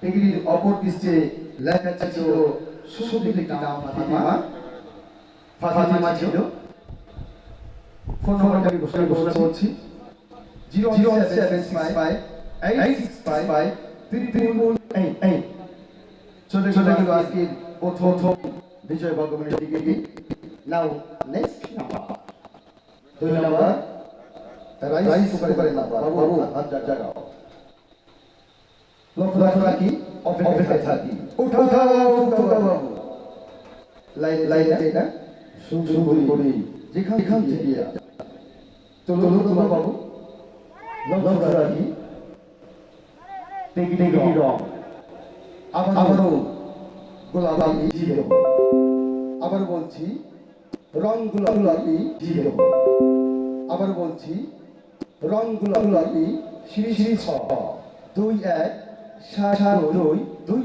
টেকিরির অপর পৃষ্ঠে লেখা ছিল সুন্দর নাম ফাতিমা। ফাতিমা ছিল। ফোন নম্বরটা আমি ঘোষণা ঘোষণা করছি। Zero zero seven six five eight six five five triple eight eight. চলে চলে গেল আজকের প্রথম বিজয় ভগবানের ডিগ্রি নাও নেক্সট নাম্বার দুই নাম্বার রাইস কুকারের নাম্বার বাবু হাত জাগাও। লক্ষ্য লক্ষ্য রাখি। অপেক্ষায় থাকি। উঠাও উঠাও বাবু লাইন লাইন এটা? শুরু করি। যেখান যেখান থেকে চলো চলো বাবু। লক্ষ্য রাখি। টেকি টেকি রং। আবারও গোলাপি ছিল আবার বলছি রং গোলাপি আবার বলছি রং গোলাপি শ্রী শ্রী ছ। দুই এক সাত দুই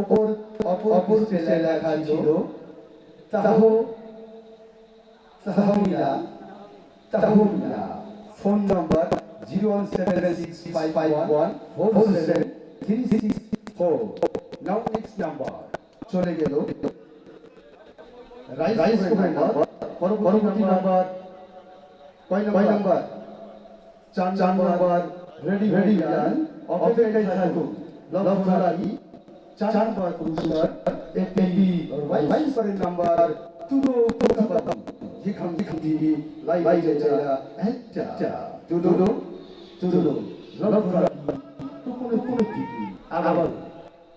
ওপর অপর অপর পেলে লেখা ছিল তাহ Tahmila Tahmila. Phone number zero one seven six five five one four seven three six four. Now next number. চলে গেল। রাইস নাম্বার পরবর্তী নাম্বার। কয় নাম্বার। চার নাম্বার। রেডি রেডি গান অপেক্ষায় থাকুন রাখি চার নাম্বার পুরস্কার একটি করেন নাম্বার তুলো প্রতিপাদন যেখান যেখান থেকে লাইভ লাইভ যারা একটা তুলো তুলো রাখি টুকুনো টুকুনো থেকে আবার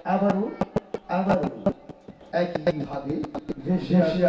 আবারও আবারও একইভাবে ভেসে আসে